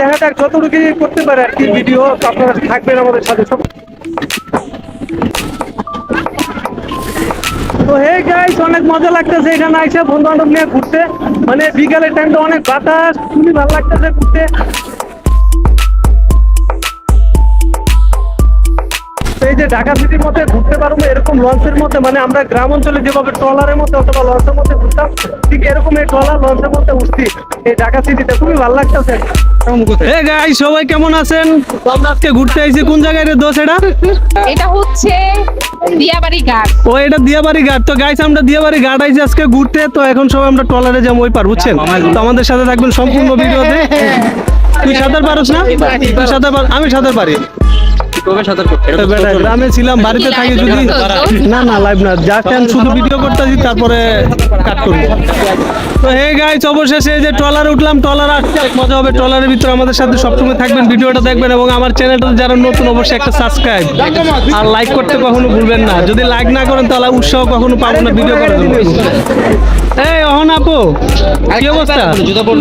দেখা যাক যতটুকু করতে পারে আর কি ভিডিও আপনারা থাকবেন আমাদের সাথে তো হে গাইস অনেক মজা লাগতেছে এখানে আইসা বন্ধু বান্ধব নিয়ে ঘুরতে। মানে বিকালের টাইমটা অনেক বাতাস, খুবই ভালো লাগতেছে ঘুরতে। এই যে ঢাকা সিটির মধ্যে ঘুরতে পারব এরকম লঞ্চের মধ্যে মানে আমরা গ্রাম অঞ্চলে যেভাবে ট্রলারের মধ্যে অথবা লঞ্চের মধ্যে ঘুরতাম ঠিক এরকম এই ট্রলার লঞ্চের মধ্যে উঠছি। এই ঢাকা সিটিতে খুবই ভালো লাগতেছে। গাই সবাই কেমন আছেন? আমরা আজকে ঘুরতে আইছি কোন জায়গায় রে দোষ এটা? এটা হচ্ছে দিয়াবাড়ি ঘাট। ও এটা দিয়াবাড়ি ঘাট। তো গাইস আমরা দিয়াবাড়ি ঘাট আইছি আজকে ঘুরতে তো এখন সবাই আমরা ট্রলারে যাব ওই পার বুঝছেন? তো আমাদের সাথে থাকবেন সম্পূর্ণ ভিডিওতে। তুই সাঁতার পারস না? তুই সাঁতার পার আমি সাঁতার পারি। তো বেটা, গ্রামে ছিলাম বাড়িতে থাকি যদি না না লাইভ না। আমি শুধু ভিডিও করতেছি তারপরে কাট করব। তো হে গাইস অবশেষে যে ট্রলারে উঠলাম ট্রলার আসছে মজা হবে। ট্রলারের ভিতরে আমাদের সাথে সবসময় থাকবেন ভিডিওটা দেখবেন এবং আমার চ্যানেলটা যারা নতুন অবশ্যই একটা সাবস্ক্রাইব আর লাইক করতে কখনো ভুলবেন না। যদি লাইক না করেন তাহলে উৎসাহ কখনো পাবো না ভিডিও করার জন্য। এই অহন আপু কি অবস্থা?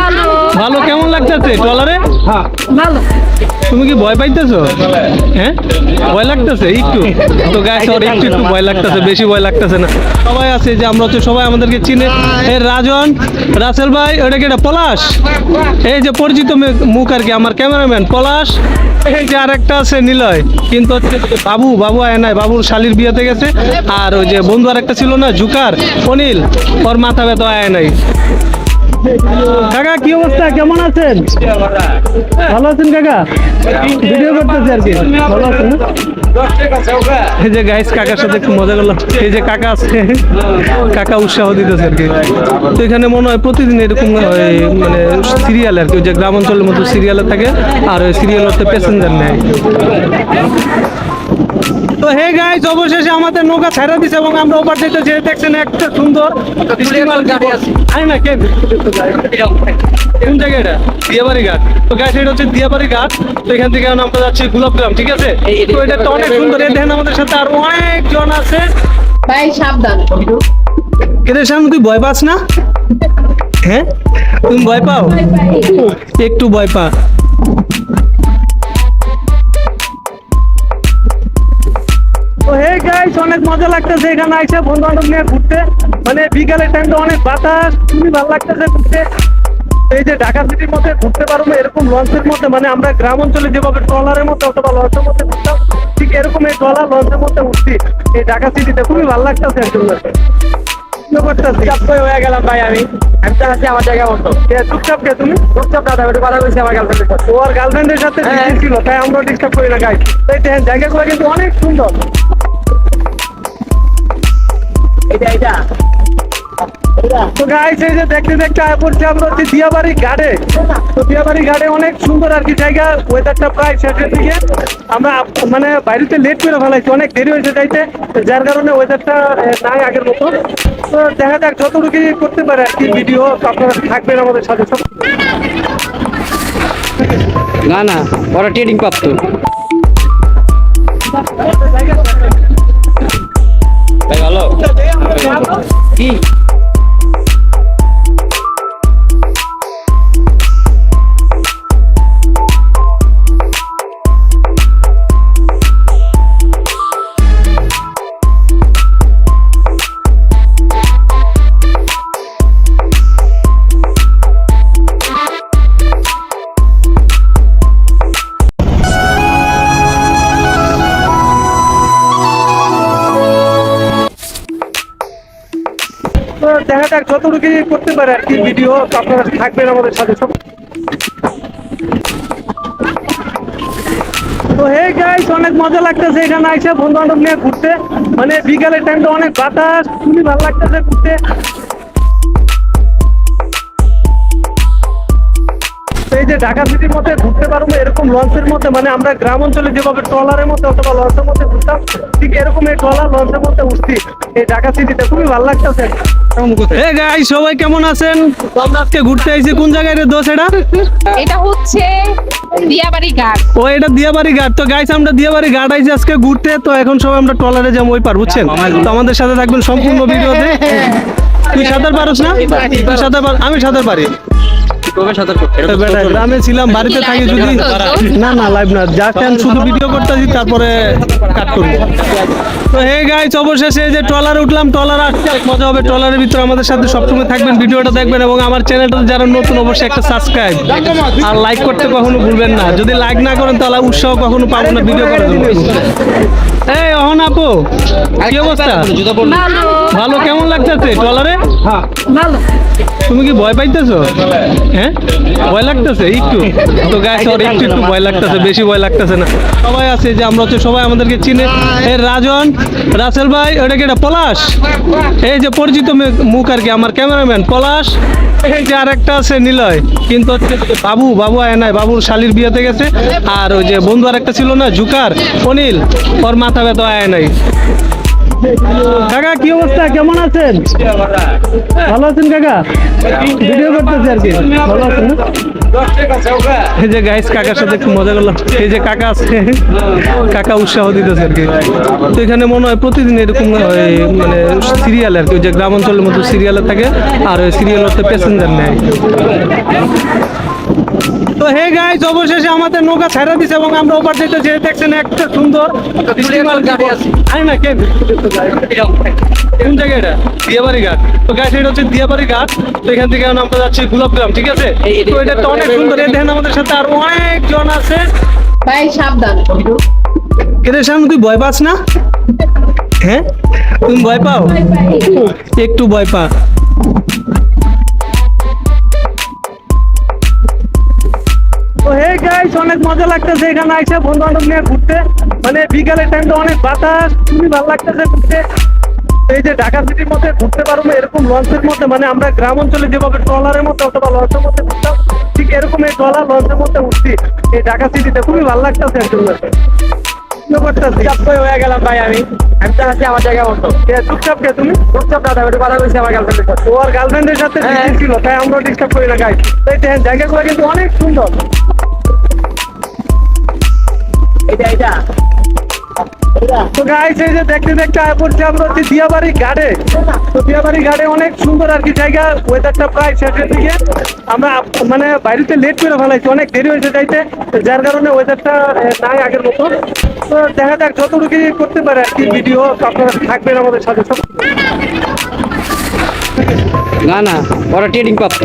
ভালো? ভালো কেমন লাগতেছে ট্রলারে? তুমি কি ভয় পাইতেছো? হ্যাঁ? ভয় লাগতেছে, একটু। তো গাছ আর একটু একটু ভয় লাগতেছে, বেশি ভয় লাগতেছে না। সবাই আছে যে আমরা হচ্ছে সবাই আমাদেরকে চিনে। এই রাজন, রাসেল ভাই, ওটা কি এটা, পলাশ? এই যে পরিচিত মুখ আর কি, আমার ক্যামেরাম্যান, পলাশ। এই যে আরেকটা আছে, নিলয়। কিন্তু হচ্ছে বাবু বাবু আয় নাই, বাবুর শালির বিয়েতে গেছে। আর ওই যে বন্ধু আরেকটা ছিল না, জুকার, অনিল। ওর মাথা ব্যথা আয় নাই। কাকা, কি অবস্থা? কেমন আছেন? ভালো আছেন কাকা? ভিডিও করতেছি আর কি। ভালো আছেন এই যে গাইস কাকার সাথে একটু মজা করলাম। এই যে কাকা আছে কাকা উৎসাহ দিতেছে আর কি। তো এখানে মনে হয় প্রতিদিন এরকম মানে সিরিয়াল আর কি, ওই যে গ্রাম অঞ্চলের মতো সিরিয়ালে থাকে, আর ওই সিরিয়াল হচ্ছে প্যাসেঞ্জার নেয়। তো হে গাইস অবশেষে আমাদের নৌকা ছেড়ে দিছে এবং আমরা ওপার যেতে যে দেখছেন একটা সুন্দর গাড়ি আছে। আই না কেন কোন জায়গা এটা? দিয়াবাড়ি ঘাট। তো গাইস এটা হচ্ছে দিয়াবাড়ি ঘাট। তো এখান থেকে আমরা যাচ্ছি গোলাপগ্রাম ঠিক আছে? তো এটা তো অনেক সুন্দর দেখেন আমাদের সাথে আর অনেক জন আছে। ভাই সাবধান। এদের সামনে তুই ভয় পাস না? হ্যাঁ? তুমি ভয় পাও? একটু ভয় পা। গাইস অনেক মজা লাগতেছে এখানে আইসে বন্ধু বান্ধব নিয়ে ঘুরতে। মানে বিকালের টাইমটা অনেক বাতাস খুবই ভালো লাগতেছে ঘুরতে। এই যে ঢাকা সিটির মধ্যে ঘুরতে পারব এরকম লঞ্চের মধ্যে মানে আমরা গ্রাম অঞ্চলে যেভাবে ট্রলারের মধ্যে অথবা লঞ্চের মধ্যে ঘুরতাম ঠিক এরকম এই ট্রলার লঞ্চের মধ্যে উঠছি। এই ঢাকা সিটিতে খুবই ভালো লাগতেছে একজন চুপচাপ হয়ে গেলাম ভাই আমি। আমি তো আছি আমার জায়গা মতো। চুপচাপ কে তুমি? চুপচাপ দাদা একটু কথা বলছি আমার গার্লফ্রেন্ডের সাথে। ওর গার্লফ্রেন্ডের সাথে busy ছিল তাই আমরা ডিস্টার্ব করি না গাই দেখেন জায়গাগুলো কিন্তু অনেক সুন্দর। এটা এটা। তো গাইস এই যে দেখতে দেখতে আয় পড়ছি আমরা হচ্ছে দিয়াবাড়ি ঘাটে। তো দিয়াবাড়ি ঘাটে অনেক সুন্দর আর কি জায়গা। ওয়েদারটা প্রায় শেষের দিকে। আমরা মানে বাড়িতে লেট করে ফেলাইছি অনেক দেরি হয়েছে যাইতে যার কারণে ওয়েদারটা নাই আগের মতো। তো দেখা যাক যতটুকু করতে পারে আর কি ভিডিও আপনারা থাকবেন আমাদের সাথে? সব না না ওরা ট্রেনিং প্রাপ্ত। ভালো? কি তো যাক যতটুকু করতে পারে আর কি ভিডিও আপনারা থাকবেন আমাদের সাথে তো হে গাইস অনেক মজা লাগতেছে এখানে আইসা বন্ধু বান্ধব নিয়ে ঘুরতে। মানে বিকালের টাইমটা অনেক বাতাস, খুবই ভালো লাগতেছে ঘুরতে। এই যে ঢাকা সিটির মধ্যে ঘুরতে পারব এরকম লঞ্চের মধ্যে মানে আমরা গ্রাম অঞ্চলে যেভাবে ট্রলারের মধ্যে অথবা লঞ্চের মধ্যে ঘুরতাম ঠিক এরকম এই ট্রলার লঞ্চের মধ্যে উঠছি। এই ঢাকা সিটিতে খুবই ভালো লাগতেছে। এ গাই সবাই কেমন আছেন? আমরা আজকে ঘুরতে আইছি কোন জায়গায় রে দোষ এটা? এটা হচ্ছে দিয়াবাড়ি ঘাট। ও এটা দিয়াবাড়ি ঘাট। তো গাইস আমরা দিয়াবাড়ি ঘাট আইছি আজকে ঘুরতে। তো এখন সবাই আমরা ট্রলারে যাব ওই পার বুঝছেন? তো আমাদের সাথে থাকবেন সম্পূর্ণ ভিডিওতে তুই সাঁতার পারস না? তুই সাঁতার পার আমি সাঁতার পারি। গ্রামে ছিলাম বাড়িতে থাকি যদি না না লাইভ না। জাস্ট আমি শুধু ভিডিও করতেছি তারপরে কাট করব। তো হে গাইস অবশেষে এই যে ট্রলারে উঠলাম ট্রলার আসছে। মজা হবে ট্রলারের ভিতরে আমাদের সাথে সবসময় থাকবেন ভিডিওটা দেখবেন এবং আমার চ্যানেলটা যারা নতুন অবশ্যই একটা সাবস্ক্রাইব আর লাইক করতে কখনো ভুলবেন না। যদি লাইক না করেন তাহলে উৎসাহ কখনো পাবো না ভিডিও করার জন্য। এই অহন আপু কি অবস্থা? ভালো। ভালো কেমন লাগতেছে? ট্রলারে? ভালো। তুমি কি ভয় পাইতেছো? হ্যাঁ? ভয় লাগতেছে একটু। তো গাছ আর একটু একটু ভয় লাগতেছে বেশি ভয় লাগতেছে না। সবাই আছে যে আমরা হচ্ছে সবাই আমাদেরকে চিনে। এই রাজন রাসেল ভাই ওটা কি এটা পলাশ? এই যে পরিচিত মুখ আর কি আমার ক্যামেরাম্যান পলাশ। এই যে আরেকটা আছে নিলয়। কিন্তু হচ্ছে বাবু বাবু আয় নাই বাবুর শালির বিয়েতে গেছে। আর ওই যে বন্ধু আরেকটা ছিল না জুকার অনিল। ওর মাথা ব্যথা আয় নাই। কাকা, কি অবস্থা? কেমন আছেন? ভালো আছেন কাকা? ভিডিও করতেছি আর কি। ভালো আছেন এই যে গাইস কাকার সাথে একটু মজা করলাম। এই যে কাকা আছে, কাকা উৎসাহ দিতেছে আর কি। তো এখানে মনে হয় প্রতিদিন এরকম মানে সিরিয়াল আর কি, ওই যে গ্রাম অঞ্চলের মতো সিরিয়ালে থাকে, আর ওই সিরিয়াল হচ্ছে প্যাসেঞ্জার নেয়। তো হে গাইস অবশেষে আমাদের নৌকা ছেড়ে দিছে এবং আমরা ওপার যেতে যেতে দেখছেন একটা সুন্দর স্টিমার গাড়ি আছে। আই না কেন কোন জায়গা এটা? দিয়াবাড়ি ঘাট। তো গাইস এটা হচ্ছে দিয়াবাড়ি ঘাট। তো এখান থেকে আমরা যাচ্ছি গোলাপগ্রাম ঠিক আছে? তো এটা তো অনেক সুন্দর। দেখেন আমাদের সাথে আর অনেক জন আছে। ভাই সাবধান। সামনে তুই ভয় পাস না? হ্যাঁ? তুমি ভয় পাও? একটু ভয় পা অনেক মজা লাগতেছে এখানে আইসা বন্ধু বান্ধব নিয়ে ঘুরতে। মানে বিকালের টাইমটা অনেক বাতাস খুবই ভালো লাগতেছে ঘুরতে। এই যে ঢাকা সিটির মধ্যে ঘুরতে পারব এরকম লঞ্চের মধ্যে মানে আমরা গ্রাম অঞ্চলে যেভাবে ট্রলারের মধ্যে অথবা লঞ্চের মধ্যে ঘুরতাম ঠিক এরকম এই ট্রলার লঞ্চের মধ্যে উঠছি এই ঢাকা সিটিতে খুবই ভালো লাগতেছে একজন কি হয়ে গেলাম ভাই আমি। আমি তো আছি আমার জায়গা মতো। চুপচাপ কে তুমি? চুপচাপ দাদা ওটা কথা বলছি আমার গার্লফ্রেন্ডের সাথে। ওর গার্লফ্রেন্ডের সাথে হ্যাঁ। ছিল তাই আমরা ডিস্টার্ব করি না গাইস তাই জায়গাগুলো কিন্তু অনেক সুন্দর। এটা এটা। তো গাইস এই যে দেখতে দেখতে আয় পড়ছি আমরা হচ্ছে দিয়াবাড়ি ঘাটে তো দিয়াবাড়ি ঘাটে অনেক সুন্দর আর কি জায়গা ওয়েদারটা প্রায় শেষের দিকে। আমরা মানে বাইরেতে লেট করে ফেলাইছি অনেক দেরি হয়েছে যাইতে যার কারণে ওয়েদারটা নাই আগের মতো তো দেখা যাক যতটুকু করতে পারে আর কি ভিডিও আপনারা থাকবেন আমাদের সাথে। সব না না ওরা ট্রেডিং প্রাপ্ত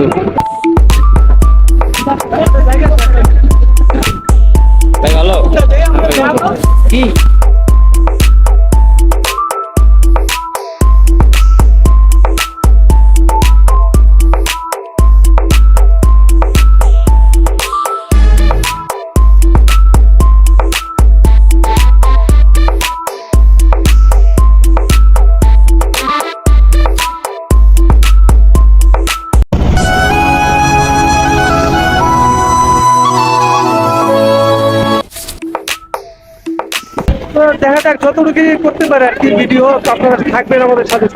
যতটুকু করতে পারে আর কি ভিডিও আপনারা থাকবেন আমাদের সাথে।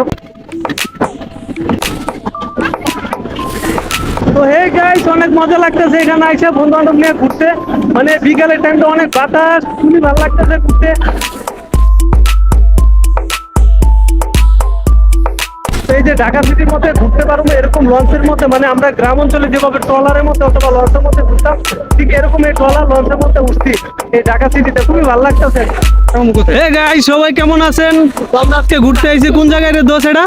তো হে গাইস অনেক মজা লাগতেছে এখানে আইসা বন্ধু বান্ধব নিয়ে ঘুরতে। মানে বিকালের টাইমটা অনেক বাতাস, খুবই ভালো লাগতেছে ঘুরতে। যে ঢাকা সিটির মধ্যে ঘুরতে পারব এরকম লঞ্চের মধ্যে মানে আমরা গ্রাম অঞ্চলে যেভাবে ট্রলারের মধ্যে অথবা লঞ্চের মধ্যে ঘুরতাম ঠিক এরকম এই ট্রলার লঞ্চের মধ্যে উঠছি এই ঢাকা সিটিতে। খুবই ভালো লাগতেছে। এ গাই সবাই কেমন আছেন? আমরা আজকে ঘুরতে আইছি কোন জায়গায় রে দোষ এটা?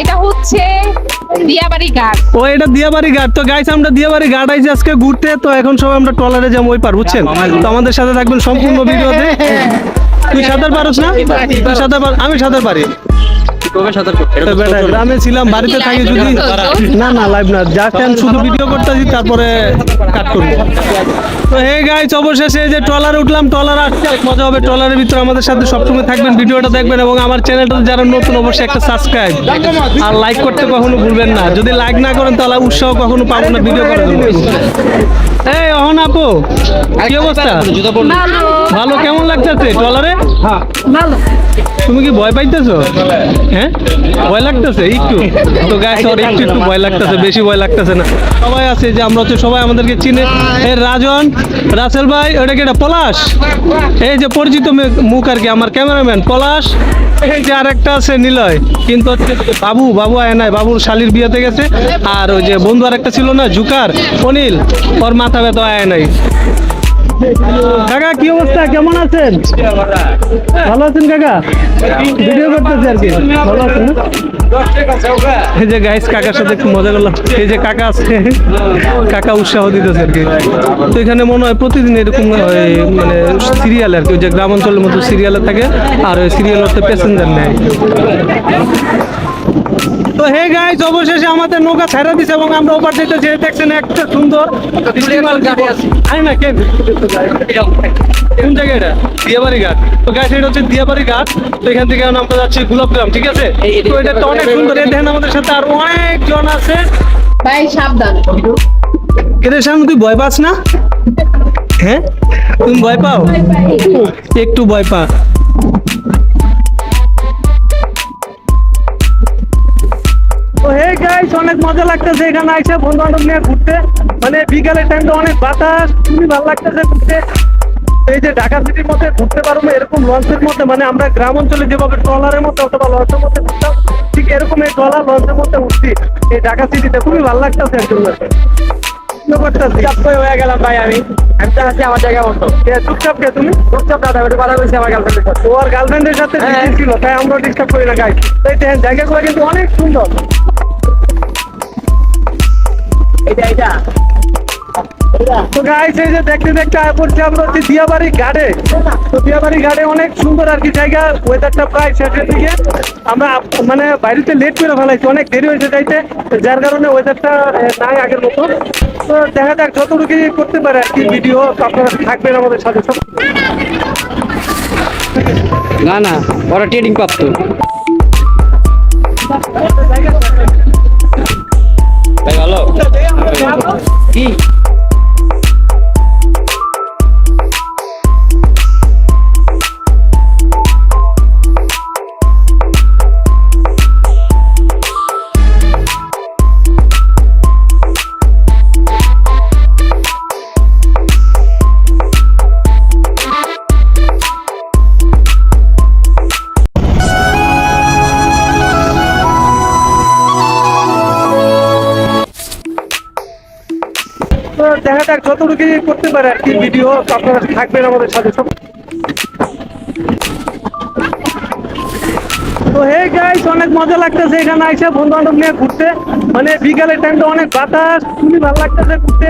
এটা হচ্ছে দিয়াবাড়ি ঘাট। ও এটা দিয়াবাড়ি ঘাট। তো গাইস আমরা দিয়াবাড়ি ঘাট আইছি আজকে ঘুরতে। তো এখন সবাই আমরা ট্রলারে যাব ওই পার বুঝছেন? তো আমাদের সাথে থাকবেন সম্পূর্ণ ভিডিওতে। তুই সাঁতার পারস না? তুই সাঁতার পার আমি সাঁতার পারি। গ্রামে ছিলাম বাড়িতে থাকি যদি না না লাইভ না। আমি শুধু ভিডিও করতেছি তারপরে কাট করব। তো হে গাইস অবশেষে যে ট্রলারে উঠলাম ট্রলার আসছে মজা হবে। ট্রলারের ভিতরে আমাদের সাথে সবসময় থাকবেন ভিডিওটা দেখবেন এবং আমার চ্যানেলটা যারা নতুন অবশ্যই একটা সাবস্ক্রাইব আর লাইক করতে কখনো ভুলবেন না। যদি লাইক না করেন তাহলে উৎসাহ কখনো পাবো না ভিডিও করার জন্য। এই অহন আপু কি অবস্থা? ভালো ভালো কেমন লাগতেছে ট্রলারে? ভালো। তুমি কি ভয় পাইতেছো? হ্যাঁ? হ্যাঁ ভয় লাগতেছে একটু। তো ওর একটু একটু ভয় লাগতেছে বেশি ভয় লাগতেছে না। সবাই আছে যে আমরা হচ্ছে সবাই আমাদেরকে চিনে। এই রাজন রাসেল ভাই ওটা কি এটা পলাশ? এই যে পরিচিত মুখ আর কি আমার ক্যামেরাম্যান পলাশ। এই যে আর একটা আছে নিলয় কিন্তু হচ্ছে বাবু বাবু আয় নাই বাবুর শালির বিয়েতে গেছে। আর ওই যে বন্ধু আর একটা ছিল না জুকার অনিল ওর মাথা ব্যথা আয় নাই। কাকা কি অবস্থা? কেমন আছেন? ভালো আছেন কাকা? ভিডিও করতেছি আর কি। ভালো আছেন? এই যে গাইস কাকার সাথে একটু মজা করলাম। এই যে কাকা আছে কাকা উৎসাহ দিতেছে আর কি। তো এখানে মনে হয় প্রতিদিন এরকম হয়, মানে সিরিয়াল আর কি যে গ্রাম অঞ্চলের মতো সিরিয়ালে থাকে আর ওই সিরিয়াল হচ্ছে প্যাসেঞ্জার নেয়। তো হে গাইস অবশেষে আমাদের নৌকা ছেড়ে দিছে এবং আমরা ওপার যেতে যেতে দেখছেন একটা সুন্দর আরে না কেন কোন জায়গায় এটা? দিয়াবাড়ি ঘাট। তো গাইস এটা হচ্ছে দিয়াবাড়ি ঘাট। তো এখান থেকে আমরা যাচ্ছি গোলাপগ্রাম ঠিক আছে? তো এটা তো অনেক সুন্দর। এই দেখেন আমাদের সাথে আর অনেক জন আছে। ভাই সাবধান। এদের সামনে তুই ভয় পাস না? হ্যাঁ? তুমি ভয় পাও? একটু ভয় পা গাইস অনেক মজা লাগতেছে এখানে আইসা বন্ধু বান্ধব নিয়ে ঘুরতে। মানে বিকালের টাইমটা অনেক বাতাস খুবই ভালো লাগতেছে ঘুরতে। এই যে ঢাকা সিটির মধ্যে ঘুরতে পারব এরকম লঞ্চের মধ্যে মানে আমরা গ্রাম অঞ্চলে যেভাবে ট্রলারের মধ্যে অথবা লঞ্চের মধ্যে ঘুরতাম ঠিক এরকম এই ট্রলার লঞ্চের মধ্যে উঠছি। এই ঢাকা সিটিতে খুবই ভালো লাগতেছে একজন চুপচাপ হয়ে গেলাম ভাই আমি। আমি তো আছি আমার জায়গা মতো। চুপচাপ কে তুমি? চুপচাপ দাদা একটু কথা বলছি আমার গার্লফ্রেন্ডের সাথে। ওর গার্লফ্রেন্ডের সাথে ডিস্টেন্স ছিল তাই আমরা ডিস্টার্ব করি না এই দেখেন জায়গাগুলো কিন্তু অনেক সুন্দর। এটা এটা। তো গাইস এই যে দেখতে দেখতে আয় পড়ছি আমরা হচ্ছে দিয়াবাড়ি ঘাটে। তো দিয়াবাড়ি ঘাটে অনেক সুন্দর আর কি জায়গা ওয়েদারটা প্রায় শেষের দিকে। আমরা মানে বাইরেতে লেট করে ফেলাইছি অনেক দেরি হয়েছে যাইতে তো যার কারণে ওয়েদারটা নাই আগের মতো। তো দেখা যাক যতটুকু করতে পারে আর কি ভিডিও আপনারা থাকবেন আমাদের সাথে। না না ওরা ট্রেডিং প্রাপ্ত। কি দেখা যাক যতটুকু করতে পারে আর কি ভিডিও আপনারা থাকবেন আমাদের সাথে। তো হে গাইস অনেক মজা লাগতেছে এখানে আইসা বন্ধু বান্ধব নিয়ে ঘুরতে। মানে বিকালের টাইমটা অনেক বাতাস, খুবই ভালো লাগতেছে ঘুরতে।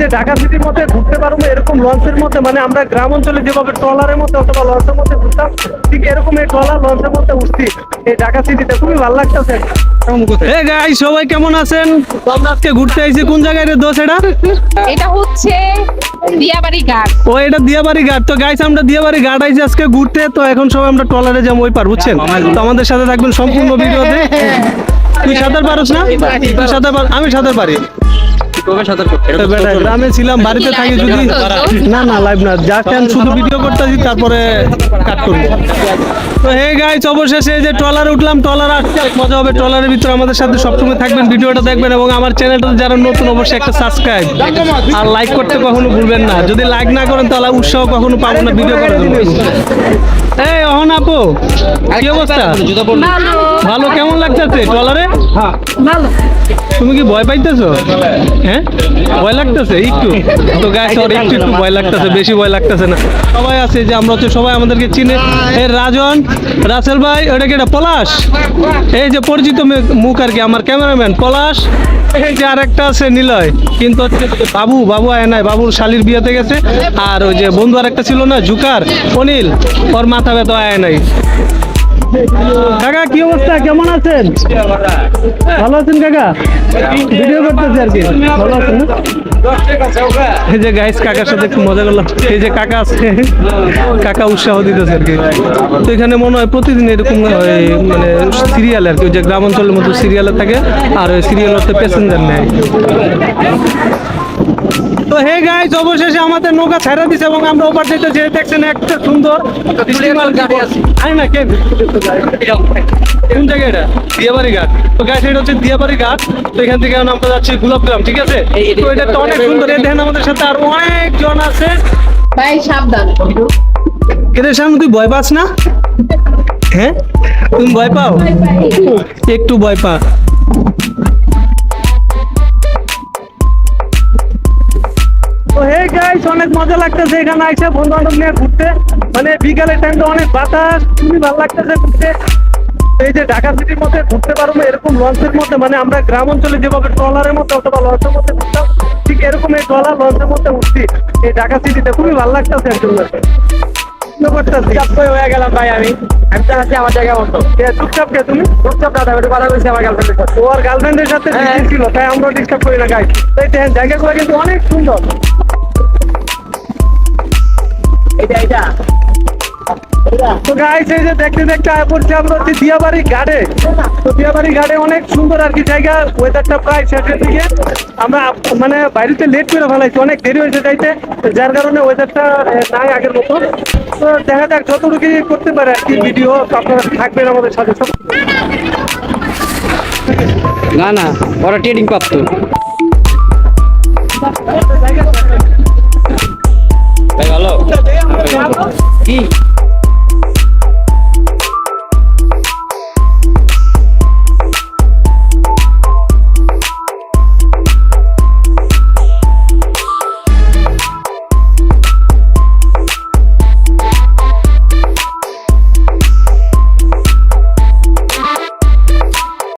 যে ঢাকা সিটির মধ্যে ঘুরতে পারব এরকম লঞ্চের মধ্যে মানে আমরা গ্রাম অঞ্চলে যেভাবে ট্রলারের মধ্যে অথবা লঞ্চের মধ্যে ঘুরতাম ঠিক এরকম এই ট্রলার লঞ্চের মধ্যে উঠছি এই ঢাকা সিটিতে খুবই ভালো লাগতেছে। এ গাই সবাই কেমন আছেন? আমরা আজকে ঘুরতে আইছি কোন জায়গায় রে দোষ এটা? এটা হচ্ছে দিয়াবাড়ি ঘাট। ও এটা দিয়াবাড়ি ঘাট। তো গাইস আমরা দিয়াবাড়ি ঘাট আইছি আজকে ঘুরতে তো এখন সবাই আমরা ট্রলারে যাব ওই পার বুঝছেন? তো আমাদের সাথে থাকবেন সম্পূর্ণ ভিডিওতে তুই সাঁতার পারস না? তুই সাঁতার পার আমি সাঁতার পারি। গ্রামে ছিলাম বাড়িতে থাকি যদি না না লাইভ না যা টাইম শুধু ভিডিও করতেছি তারপরে কাট করব। তো হে গাইস অবশেষে যে ট্রলারে উঠলাম ট্রলার আসছে মজা হবে। ট্রলারের ভিতরে আমাদের সাথে সবসময় থাকবেন ভিডিওটা দেখবেন এবং আমার চ্যানেলটা যারা নতুন অবশ্যই একটা সাবস্ক্রাইব আর লাইক করতে কখনো ভুলবেন না। যদি লাইক না করেন তাহলে উৎসাহ কখনো পাবো না ভিডিও করার জন্য এই অহন আপু কি অবস্থা? ভালো কেমন লাগতেছে ট্রলারে ভালো। তুমি কি ভয় পাইতেছো? হ্যাঁ? ভয় লাগতেছে একটু? তো ওর একটু একটু ভয় লাগতেছে বেশি ভয় লাগতেছে না। সবাই আছে যে আমরা হচ্ছে সবাই আমাদেরকে চিনে। এই রাজন রাসেল ভাই ওটা কি এটা পলাশ? এই যে পরিচিত মুখ আর কি আমার ক্যামেরাম্যান পলাশ। এই যে আরেকটা আছে নিলয়। কিন্তু হচ্ছে বাবু বাবু আয় নাই বাবুর শালির বিয়েতে গেছে। আর ওই যে বন্ধু আরেকটা ছিল না জুকার অনিল। ওর মাথা ব্যথা আয় নাই। কাকা কি অবস্থা? কেমন আছেন? ভালো আছেন কাকা? ভিডিও করতেছি আর কি। ভালো আছেন এই যে গাইস কাকার সাথে একটু মজা করলাম। এই যে কাকা আছে কাকা উৎসাহ দিতেছে আর কি। তো এখানে মনে হয় প্রতিদিন এরকম মানে সিরিয়াল আর কি ওই যে গ্রাম অঞ্চলের মতো সিরিয়ালে থাকে আর ওই সিরিয়াল হচ্ছে প্যাসেঞ্জার নেয়। তো হে গাইস অবশেষে আমাদের নৌকা ছাড়া দিছে এবং আমরা ওপার যেতে যে দেখছেন একটা সুন্দর গাড়ি আরে না কে? কোন জায়গা এটা? দিয়াবাড়ি ঘাট। তো গাইস এটা হচ্ছে দিয়াবাড়ি ঘাট। তো এখান থেকে আমরা যাচ্ছি গোলাপগ্রাম ঠিক আছে? তো এটা তো অনেক সুন্দর। এই দেখেন আমাদের সাথে আর অনেক জন আছে। ভাই সাবধান। এদের সামনে তুই ভয় পাস না? হ্যাঁ? তুমি ভয় পাও? একটু ভয় পা গাইস অনেক মজা লাগতেছে এখানে আইসা বন্ধু বান্ধব নিয়ে ঘুরতে। মানে বিকালের টাইমটা অনেক বাতাস খুবই ভালো লাগতেছে ঘুরতে। এই যে ঢাকা সিটির মধ্যে ঘুরতে পারব এরকম লঞ্চের মধ্যে মানে আমরা গ্রাম অঞ্চলে যেভাবে ট্রলারের মধ্যে অথবা লঞ্চের মধ্যে ঘুরতাম ঠিক এরকম এই ট্রলার লঞ্চের মধ্যে উঠছি। এই ঢাকা সিটিতে খুবই ভালো লাগতেছে একজন করতেছি হয়ে গেলাম ভাই আমি। আমি তো আছি আমার জায়গা মতো। চুপচাপ কে তুমি? চুপচাপ দাদা একটু কথা বলছি আমার গার্লফ্রেন্ডের সাথে। ওর গার্লফ্রেন্ডের সাথে হ্যাঁ। ছিল তাই আমরা ডিস্টার্ব করি না গাইস তাই দেখেন জায়গাগুলো কিন্তু অনেক সুন্দর। তো গাইস এই যে দেখতে দেখতে আয় পড়ছি আমরা হচ্ছে দিয়াবাড়ি ঘাটে। তো দিয়াবাড়ি ঘাটে অনেক সুন্দর আর কি জায়গা ওয়েদারটা প্রায় শেষের দিকে। আমরা আপ- মানে বাড়িতে লেট করে ফেলাইছি অনেক দেরি হয়েছে যাইতে যার কারণে ওয়েদারটা নাই আগের মতো। তো দেখা যাক যতটুকু করতে পারে আর কি ভিডিও আপনারা থাকবেন আমাদের সাথে। সব না না ওরা ট্রেডিং প্রাপ্ত। ভাই ভালো কি